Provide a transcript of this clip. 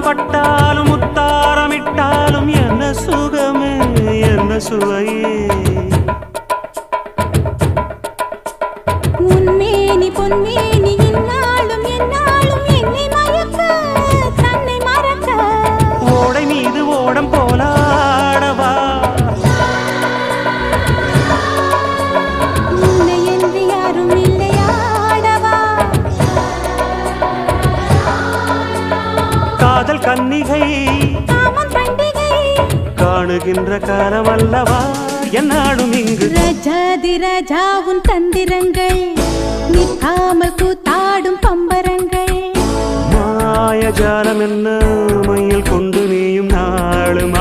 பட்டாலும் பட்டாலும் முத்தாரமிட்டாலும் என்ன சுகமே என்ன சுவையே. உன்மேனி பொன்மே காதல் கன்னிகை. காணுகின்ற காலம் அல்லவா என்னாடும் இங்கு. ரஜாதி ராஜாவும் தந்திரங்கள் நிற்காமல் கூத்தாடும் பம்பரங்கள். மாயஜாலம் என்ன மையில் கொண்டு